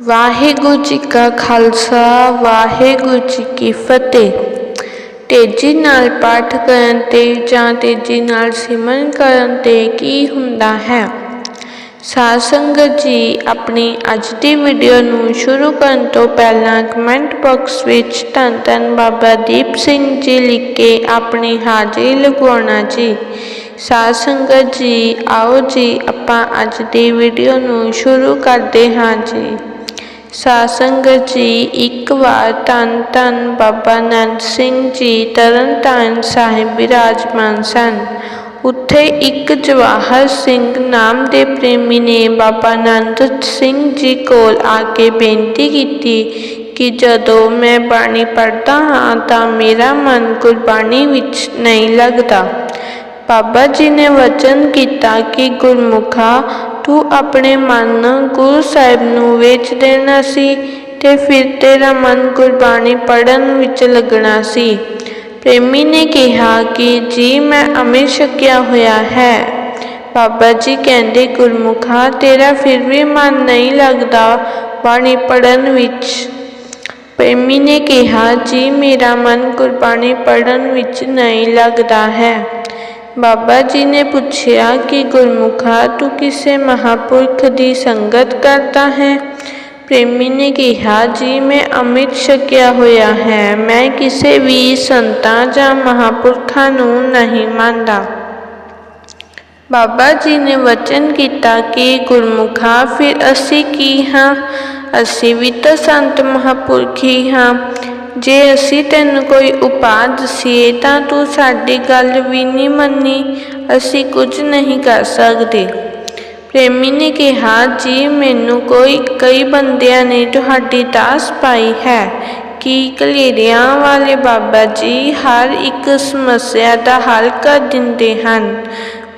ਵਾਹਿਗੁਰੂ ਜੀ ਕਾ ਖਾਲਸਾ, ਵਾਹਿਗੁਰੂ ਜੀ ਕੀ ਫਤਿਹ। ਤੇਜ਼ੀ ਨਾਲ ਪਾਠ ਕਰਨ ਤੇ ਜਾਂ ਤੇਜ਼ੀ ਨਾਲ ਸਿਮਰਨ ਕਰਨ ਤੇ ਕੀ ਹੁੰਦਾ ਹੈ? ਸਾਧ ਸੰਗਤ ਜੀ, ਆਪਣੀ ਅੱਜ ਦੀ ਵੀਡੀਓ ਨੂੰ ਸ਼ੁਰੂ ਕਰਨ ਤੋਂ ਪਹਿਲਾਂ ਕਮੈਂਟ ਬਾਕਸ ਵਿੱਚ ਧੰਨ ਧੰਨ ਬਾਬਾ ਦੀਪ ਸਿੰਘ ਜੀ ਲਿਖ ਕੇ ਆਪਣੀ ਹਾਜ਼ਰੀ ਲਗਵਾਉਣਾ ਜੀ। ਸਾਧ ਸੰਗਤ ਜੀ, ਆਓ ਜੀ, ਆਪਾਂ ਅੱਜ ਦੀ ਵੀਡੀਓ ਨੂੰ ਸ਼ੁਰੂ ਕਰਦੇ ਹਾਂ ਜੀ। ਸਾਧ ਸੰਗਤ ਜੀ, ਇੱਕ ਵਾਰ ਧੰਨ ਧੰਨ ਬਾਬਾ ਨੰਦ ਸਿੰਘ ਜੀ ਤਰਨਤਾਰਨ ਸਾਹਿਬ ਵਿਰਾਜਮਾਨ ਸਨ। ਉੱਥੇ ਇੱਕ ਜਵਾਹਰ ਸਿੰਘ ਨਾਮ ਦੇ ਪ੍ਰੇਮੀ ਨੇ ਬਾਬਾ ਨੰਦ ਸਿੰਘ ਜੀ ਕੋਲ ਆ ਕੇ ਬੇਨਤੀ ਕੀਤੀ ਕਿ ਜਦੋਂ ਮੈਂ ਬਾਣੀ ਪੜ੍ਹਦਾ ਹਾਂ ਤਾਂ ਮੇਰਾ ਮਨ ਗੁਰਬਾਣੀ ਵਿੱਚ ਨਹੀਂ ਲੱਗਦਾ। ਬਾਬਾ ਜੀ ਨੇ ਵਚਨ ਕੀਤਾ ਕਿ ਗੁਰਮੁਖਾ ਤੂੰ ਆਪਣੇ ਮਨ ਗੁਰੂ ਸਾਹਿਬ ਨੂੰ ਵੇਚ ਦੇਣਾ ਸੀ ਤੇ ਫਿਰ ਤੇਰਾ ਮਨ ਗੁਰਬਾਣੀ ਪੜਨ ਵਿੱਚ ਲੱਗਣਾ ਸੀ। ਪ੍ਰੇਮੀ ਨੇ ਕਿਹਾ ਕਿ ਜੀ, ਮੈਂ ਅੰਮ੍ਰਿਤ ਛਕਿਆ ਹੋਇਆ ਹੈ। ਬਾਬਾ ਜੀ ਕਹਿੰਦੇ, ਗੁਰਮੁਖਾ, ਤੇਰਾ ਫਿਰ ਵੀ ਮਨ ਨਹੀਂ ਲੱਗਦਾ ਬਾਣੀ ਪੜਨ ਵਿੱਚ। ਪ੍ਰੇਮੀ ਨੇ ਕਿਹਾ, ਜੀ, ਮੇਰਾ ਮਨ ਗੁਰਬਾਣੀ ਪੜਨ ਵਿੱਚ ਨਹੀਂ ਲੱਗਦਾ ਹੈ। ਬਾਬਾ ਜੀ ਨੇ ਪੁੱਛਿਆ ਕਿ ਗੁਰਮੁਖਾ ਤੂੰ ਕਿਸੇ ਮਹਾਪੁਰਖ ਦੀ ਸੰਗਤ ਕਰਦਾ ਹੈ ਪ੍ਰੇਮੀ ਨੇ ਕਿਹਾ ਜੀ ਮੈਂ ਅੰਮ੍ਰਿਤ ਛਕਿਆ ਹੋਇਆ ਹੈ ਮੈਂ ਕਿਸੇ ਵੀ ਸੰਤਾਂ ਜਾਂ ਮਹਾਪੁਰਖਾਂ ਨੂੰ ਨਹੀਂ ਮੰਨਦਾ ਬਾਬਾ ਜੀ ਨੇ ਵਚਨ ਕੀਤਾ ਕਿ ਗੁਰਮੁਖਾ ਫਿਰ ਅਸੀਂ ਕੀ ਹਾਂ ਅਸੀਂ ਵੀ ਤਾਂ ਸੰਤ ਮਹਾਪੁਰਖੀ ਹਾਂ ਜੇ ਅਸੀਂ ਤੈਨੂੰ ਕੋਈ ਉਪਾਅ ਦਸੀਏ ਤਾਂ ਤੂੰ ਸਾਡੀ ਗੱਲ ਵੀ ਨਹੀਂ ਮੰਨੀ। ਅਸੀਂ ਕੁਝ ਨਹੀਂ ਕਰ ਸਕਦੇ। ਪ੍ਰੇਮੀ ਨੇ ਕਿਹਾ, ਜੀ, ਮੈਨੂੰ ਕੋਈ, ਕਈ ਬੰਦਿਆਂ ਨੇ ਤੁਹਾਡੀ ਦਾਸ ਪਾਈ ਹੈ। ਕਿ ਕਲੇਰਿਆਂ ਵਾਲੇ ਬਾਬਾ ਜੀ ਹਰ ਇੱਕ ਸਮੱਸਿਆ ਦਾ ਹੱਲ ਕਰ ਦਿੰਦੇ ਹਨ?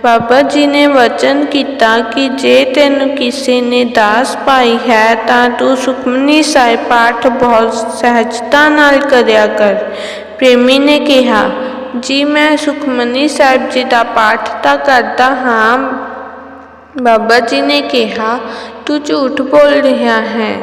ਬਾਬਾ ਜੀ ਨੇ ਵਚਨ ਕੀਤਾ ਕਿ ਜੇ ਤੈਨੂੰ ਕਿਸੇ ਨੇ ਦਾਸ ਪਾਈ ਹੈ ਤਾਂ ਤੂੰ ਸੁਖਮਨੀ ਸਾਹਿਬ ਪਾਠ ਬਹੁਤ ਸਹਿਜਤਾ ਨਾਲ ਕਰਿਆ ਕਰ ਪ੍ਰੇਮੀ ਨੇ ਕਿਹਾ ਜੀ ਮੈਂ ਸੁਖਮਨੀ ਸਾਹਿਬ ਜੀ ਦਾ ਪਾਠ ਤਾਂ ਕਰਦਾ ਹਾਂ ਬਾਬਾ ਜੀ ਨੇ ਕਿਹਾ ਤੂੰ ਝੂਠ ਬੋਲ ਰਿਹਾ ਹੈ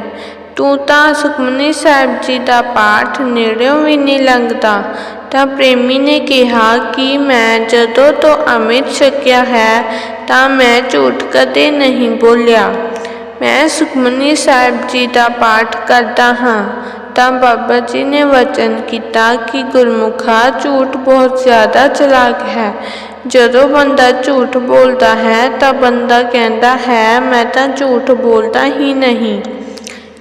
ਤੂੰ ਤਾਂ ਸੁਖਮਨੀ ਸਾਹਿਬ ਜੀ ਦਾ ਪਾਠ ਨੇੜਿਓਂ ਵੀ ਨਹੀਂ ਲੰਘਦਾ। ਤਾਂ ਪ੍ਰੇਮੀ ਨੇ ਕਿਹਾ ਕਿ ਮੈਂ ਜਦੋਂ ਤੋਂ ਅੰਮ੍ਰਿਤ ਛਕਿਆ ਹੈ, ਤਾਂ ਮੈਂ ਝੂਠ ਕਦੇ ਨਹੀਂ ਬੋਲਿਆ। ਮੈਂ ਸੁਖਮਨੀ ਸਾਹਿਬ ਜੀ ਦਾ ਪਾਠ ਕਰਦਾ ਹਾਂ। ਤਾਂ ਬਾਬਾ ਜੀ ਨੇ ਵਚਨ ਕੀਤਾ ਕਿ ਗੁਰਮੁਖਾ ਝੂਠ ਬਹੁਤ ਜ਼ਿਆਦਾ ਚਲਾਕ ਹੈ। ਜਦੋਂ ਬੰਦਾ ਝੂਠ ਬੋਲਦਾ ਹੈ, ਤਾਂ ਬੰਦਾ ਕਹਿੰਦਾ ਹੈ, ਮੈਂ ਤਾਂ ਝੂਠ ਬੋਲਦਾ ਹੀ ਨਹੀਂ।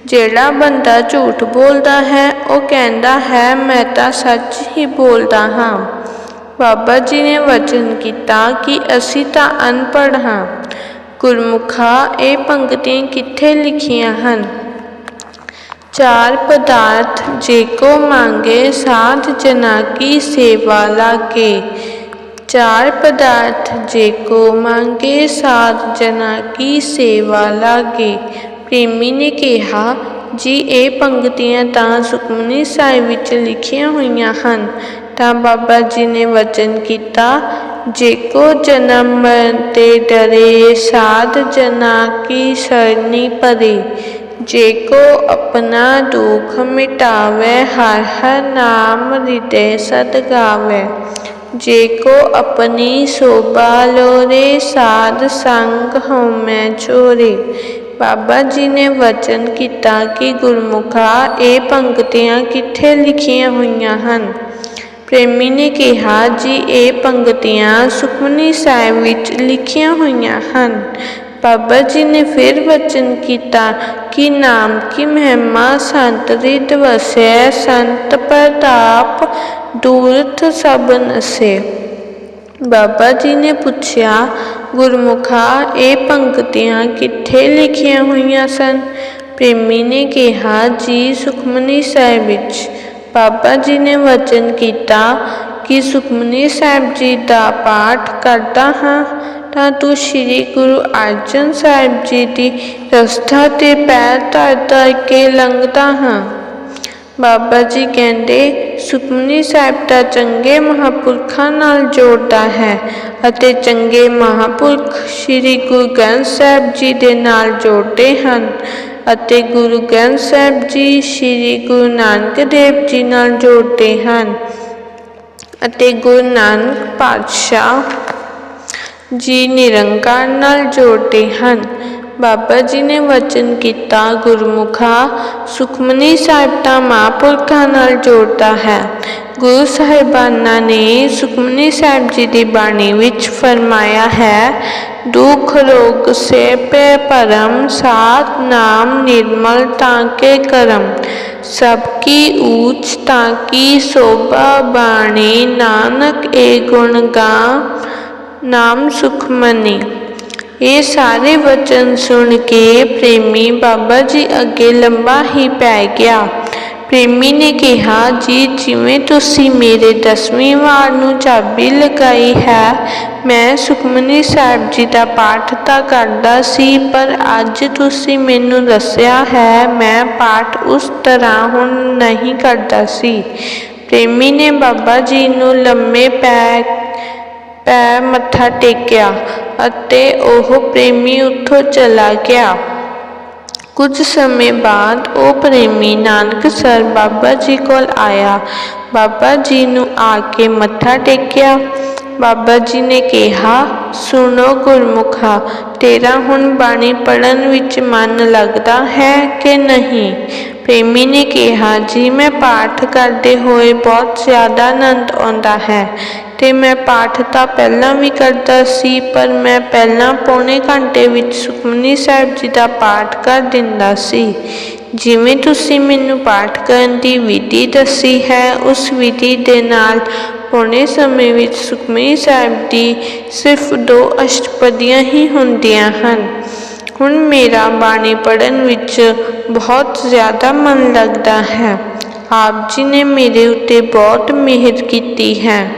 ਜਿਹੜਾ ਬੰਦਾ ਝੂਠ ਬੋਲਦਾ ਹੈ, ਉਹ ਕਹਿੰਦਾ ਹੈ, ਮੈਂ ਤਾਂ ਸੱਚ ਹੀ ਬੋਲਦਾ ਹਾਂ। ਬਾਬਾ ਜੀ ਨੇ ਵਚਨ ਕੀਤਾ ਕਿ ਅਸੀਂ ਤਾਂ ਅਨਪੜ੍ਹ ਹਾਂ। ਗੁਰਮੁਖਾ ਇਹ ਪੰਕਤੀਆਂ ਕਿੱਥੇ ਲਿਖੀਆਂ ਹਨ? ਚਾਰ ਪਦਾਰਥ ਜੇ ਕੋ ਮੰਗੇ, ਸਾਧ ਜਨਾ ਕੀ ਸੇਵਾ ਲਾਗੇ? ਚਾਰ ਪਦਾਰਥ ਜੇ ਕੋ ਮੰਗੇ, ਸਾਧ ਜਨਾ ਕੀ ਸੇਵਾ ਲਾਗੇ? ਪ੍ਰੇਮੀ ਨੇ ਕਿਹਾ, ਜੀ ਇਹ ਪੰਕਤੀਆਂ ਤਾਂ ਸੁਖਮਨੀ ਸਾਹਿਬ ਵਿੱਚ ਲਿਖੀਆਂ ਹੋਈਆਂ ਹਨ, ਤਾਂ ਬਾਬਾ ਜੀ ਨੇ ਵਚਨ ਕੀਤਾ, ਜੇ ਕੋ ਜਨਮ ਤੇ ਡਰੇ ਸਾਧ ਜਨਾ ਕੀ ਸਰਨੀ ਪਰੇ, ਜੇ ਕੋ ਆਪਣਾ ਦੁੱਖ ਮਿਟਾਵੇ ਹਰ ਹਰ ਨਾਮ ਹਿਰਦੇ ਸਦ ਗਾਵੇ, ਜੇ ਕੋ ਆਪਣੀ ਸੋਭਾ ਲੋਰੇ ਸਾਧ ਸੰਗ ਹਉਮੈ ਚੋਰੇ ਬਾਬਾ ਜੀ ਨੇ ਵਚਨ ਕੀਤਾ ਕਿ ਗੁਰਮੁਖਾ ਇਹ ਪੰਕਤੀਆਂ ਕਿੱਥੇ ਲਿਖੀਆਂ ਹੋਈਆਂ ਹਨ? ਪ੍ਰੇਮੀ ਨੇ ਕਿਹਾ, ਜੀ, ਇਹ ਪੰਕਤੀਆਂ ਸੁਖਮਨੀ ਸਾਹਿਬ ਵਿੱਚ ਲਿਖੀਆਂ ਹੋਈਆਂ ਹਨ। ਬਾਬਾ ਜੀ ਨੇ ਫਿਰ ਵਚਨ ਕੀਤਾ ਕਿ ਨਾਮ ਕੀ ਮਹਿਮਾ ਸੰਤ ਰਿਦ ਵਸੈ ਸੰਤ ਪ੍ਰਤਾਪ ਦੂਰਥ ਸਭ ਨਸੇ। ਬਾਬਾ ਜੀ ਨੇ ਪੁੱਛਿਆ ਗੁਰਮੁਖਾ ਇਹ ਪੰਕਤੀਆਂ ਕਿੱਥੇ ਲਿਖੀਆਂ ਹੋਈਆਂ ਸਨ? ਪ੍ਰੇਮੀ ਨੇ ਕਿਹਾ, ਜੀ ਸੁਖਮਨੀ ਸਾਹਿਬ ਵਿੱਚ। ਬਾਬਾ ਜੀ ਨੇ ਵਚਨ ਕੀਤਾ ਕਿ ਸੁਖਮਨੀ ਸਾਹਿਬ ਜੀ ਦਾ ਪਾਠ ਕਰਦਾ ਹਾਂ। ਤਾਂ ਤੂੰ ਸ੍ਰੀ ਗੁਰੂ ਅਰਜਨ ਸਾਹਿਬ ਜੀ ਦੀ ਰਸਤਾ ਤੇ ਪੈਰ ਧਰ ਧਰ ਕੇ ਲੰਘਦਾ ਹਾਂ। ਬਾਬਾ ਜੀ ਕਹਿੰਦੇ ਸੁਖਮਨੀ ਸਾਹਿਬ ਤਾਂ ਚੰਗੇ ਮਹਾਪੁਰਖਾਂ ਨਾਲ ਜੋੜਦਾ ਹੈ ਅਤੇ ਚੰਗੇ ਮਹਾਪੁਰਖ ਸ੍ਰੀ ਗੁਰੂ ਗ੍ਰੰਥ ਸਾਹਿਬ ਜੀ ਦੇ ਨਾਲ ਜੋੜਦੇ ਹਨ ਅਤੇ ਗੁਰੂ ਗ੍ਰੰਥ ਸਾਹਿਬ ਜੀ ਸ੍ਰੀ ਗੁਰੂ ਨਾਨਕ ਦੇਵ ਜੀ ਨਾਲ ਜੋੜਦੇ ਹਨ ਅਤੇ ਗੁਰੂ ਨਾਨਕ ਪਾਤਸ਼ਾਹ ਜੀ ਨਿਰੰਕਾਰ ਨਾਲ ਜੋੜਦੇ ਹਨ। ਬਾਬਾ ਜੀ ਨੇ ਵਚਨ ਕੀਤਾ, ਗੁਰਮੁਖਾ, ਸੁਖਮਨੀ ਸਾਹਿਬ ਤਾਂ ਮਹਾਂਪੁਰਖਾਂ ਨਾਲ ਜੋੜਦਾ ਹੈ। ਗੁਰੂ ਸਾਹਿਬਾਨਾਂ ਨੇ ਸੁਖਮਨੀ ਸਾਹਿਬ ਜੀ ਦੀ ਬਾਣੀ ਵਿੱਚ ਫਰਮਾਇਆ ਹੈ, ਦੁਖ, ਰੋਗ ਸੇ ਪੈ ਪਰਮ ਸਾਤ ਨਾਮ, ਨਿਰਮਲ ਤਾਂ ਕੇ ਕਰਮ। ਸਭ ਕੀ ਊਚ ਤਾਂ ਕੀ ਸੋਭਾ ਬਾਣੀ, ਨਾਨਕ ਏ ਗੁਣ ਗਾ, ਨਾਮ ਸੁਖਮਨੀ। ਇਹ ਸਾਰੇ ਵਚਨ ਸੁਣ ਕੇ ਪ੍ਰੇਮੀ ਬਾਬਾ ਜੀ ਅੱਗੇ ਲੰਬਾ ਹੀ ਪੈ ਗਿਆ। ਪ੍ਰੇਮੀ ਨੇ ਕਿਹਾ, ਜੀ, ਜਿਵੇਂ ਤੁਸੀਂ ਮੇਰੇ ਦਸਵੀਂ ਵਾਰ ਨੂੰ ਚਾਬੀ ਲਗਾਈ ਹੈ, ਮੈਂ ਸੁਖਮਨੀ ਸਾਹਿਬ ਜੀ ਦਾ ਪਾਠ ਤਾਂ ਕਰਦਾ ਸੀ, ਪਰ ਅੱਜ ਤੁਸੀਂ ਮੈਨੂੰ ਦੱਸਿਆ ਹੈ, ਮੈਂ ਪਾਠ ਉਸ ਤਰ੍ਹਾਂ ਹੁਣ ਨਹੀਂ ਕਰਦਾ ਸੀ। ਪ੍ਰੇਮੀ ਨੇ ਬਾਬਾ ਜੀ ਨੂੰ ਲੰਮੇ ਪੈ ਪੈ ਮੱਥਾ ਟੇਕਿਆ ਅਤੇ ਉਹ ਪ੍ਰੇਮੀ ਉੱਥੋਂ ਚਲਾ ਗਿਆ। ਕੁਝ ਸਮੇਂ ਬਾਅਦ ਉਹ ਪ੍ਰੇਮੀ ਨਾਨਕਸਰ ਬਾਬਾ ਜੀ ਕੋਲ ਆਇਆ। ਬਾਬਾ ਜੀ ਨੂੰ ਆ ਕੇ ਮੱਥਾ ਟੇਕਿਆ। ਬਾਬਾ ਜੀ ਨੇ ਕਿਹਾ, ਸੁਣੋ ਗੁਰਮੁਖਾ, ਤੇਰਾ ਹੁਣ ਬਾਣੀ ਪੜਨ ਵਿੱਚ ਮਨ ਲੱਗਦਾ ਹੈ ਕਿ ਨਹੀਂ? ਪ੍ਰੇਮੀ ਨੇ ਕਿਹਾ, ਜੀ, ਮੈਂ ਪਾਠ ਕਰਦੇ ਹੋਏ ਬਹੁਤ ਜ਼ਿਆਦਾ ਆਨੰਦ ਆਉਂਦਾ ਹੈ। ਤੇ ਮੈਂ ਪਾਠ ਤਾਂ ਪਹਿਲਾਂ ਵੀ ਕਰਦਾ ਸੀ, ਪਰ ਮੈਂ ਪਹਿਲਾਂ ਪੌਣੇ ਘੰਟੇ ਵਿੱਚ ਸੁਖਮਨੀ ਸਾਹਿਬ ਜੀ ਦਾ ਪਾਠ ਕਰ ਦਿੰਦਾ ਸੀ। ਜਿਵੇਂ ਤੁਸੀਂ ਮੈਨੂੰ ਪਾਠ ਕਰਨ ਦੀ ਵਿਧੀ ਦੱਸੀ ਹੈ, ਉਸ ਵਿਧੀ ਦੇ ਨਾਲ ਪੌਣੇ ਸਮੇਂ ਵਿੱਚ ਸੁਖਮਨੀ ਸਾਹਿਬ ਦੀ ਸਿਰਫ ਦੋ ਅਸ਼ਟਪਦੀਆਂ ਹੀ ਹੁੰਦੀਆਂ ਹਨ। ਹੁਣ ਮੇਰਾ ਬਾਣੀ ਪੜਨ ਵਿੱਚ ਬਹੁਤ ਜ਼ਿਆਦਾ ਮਨ ਲੱਗਦਾ ਹੈ। ਆਪ ਜੀ ਨੇ ਮੇਰੇ ਉੱਤੇ ਬਹੁਤ ਮਿਹਰ ਕੀਤੀ ਹੈ।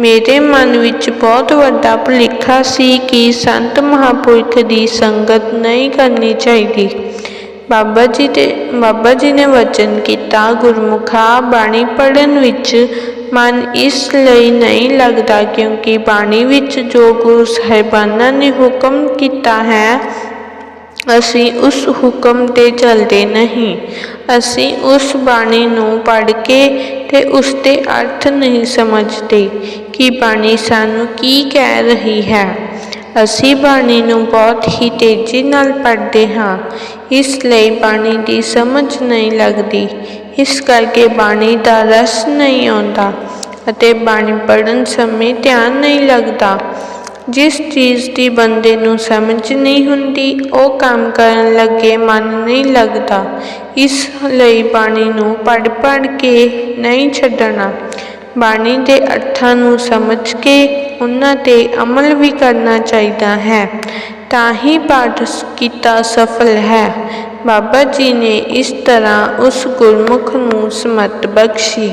ਮੇਰੇ ਮਨ ਵਿੱਚ ਬਹੁਤ ਵੱਡਾ ਭੁਲੇਖਾ ਸੀ ਕਿ ਸੰਤ ਮਹਾਂਪੁਰਖ ਦੀ ਸੰਗਤ ਨਹੀਂ ਕਰਨੀ ਚਾਹੀਦੀ। ਬਾਬਾ ਜੀ ਦੇ, ਬਾਬਾ ਜੀ ਨੇ ਵਚਨ ਕੀਤਾ, ਗੁਰਮੁਖਾ ਬਾਣੀ ਪੜਨ ਵਿੱਚ ਮਨ ਇਸ ਲਈ ਨਹੀਂ ਲੱਗਦਾ ਕਿਉਂਕਿ ਬਾਣੀ ਵਿੱਚ ਜੋ ਗੁਰੂ ਸਾਹਿਬਾਨਾਂ ਨੇ ਹੁਕਮ ਕੀਤਾ ਹੈ ਅਸੀਂ ਉਸ ਹੁਕਮ ਤੇ ਚੱਲਦੇ ਨਹੀਂ। ਅਸੀਂ ਉਸ ਬਾਣੀ ਨੂੰ ਪੜ੍ਹ ਕੇ ਤੇ ਉਸ ਦੇ ਅਰਥ ਨਹੀਂ ਸਮਝਦੇ ਕਿ ਬਾਣੀ ਸਾਨੂੰ ਕੀ ਕਹਿ ਰਹੀ ਹੈ। ਅਸੀਂ ਬਾਣੀ ਨੂੰ ਬਹੁਤ ਹੀ ਤੇਜ਼ੀ ਨਾਲ ਪੜ੍ਹਦੇ ਹਾਂ। ਇਸ ਲਈ ਬਾਣੀ ਦੀ ਸਮਝ ਨਹੀਂ ਲੱਗਦੀ। ਇਸ ਕਰਕੇ ਬਾਣੀ ਦਾ ਰਸ ਨਹੀਂ ਆਉਂਦਾ ਅਤੇ ਬਾਣੀ ਪੜ੍ਹਨ ਸਮੇਂ ਧਿਆਨ ਨਹੀਂ ਲੱਗਦਾ। ਜਿਸ ਚੀਜ਼ ਦੀ ਬੰਦੇ ਨੂੰ ਸਮਝ ਨਹੀਂ ਹੁੰਦੀ, ਉਹ ਕੰਮ ਕਰਨ ਲੱਗੇ ਮਨ ਨਹੀਂ ਲੱਗਦਾ। ਇਸ ਲਈ ਬਾਣੀ ਨੂੰ ਪੜ੍ਹ ਪੜ੍ਹ ਕੇ ਨਹੀਂ ਛੱਡਣਾ। ਬਾਣੀ ਦੇ ਅਰਥਾਂ ਨੂੰ ਸਮਝ ਕੇ ਉਹਨਾਂ ਤੇ ਅਮਲ ਵੀ ਕਰਨਾ ਚਾਹੀਦਾ ਹੈ। ਤਾਂ ਹੀ ਪਾਠ ਕੀਤਾ ਸਫਲ ਹੈ। ਬਾਬਾ ਜੀ ਨੇ ਇਸ ਤਰ੍ਹਾਂ ਉਸ ਗੁਰਮੁਖ ਨੂੰ ਸਮਤ ਬਖਸ਼ੀ।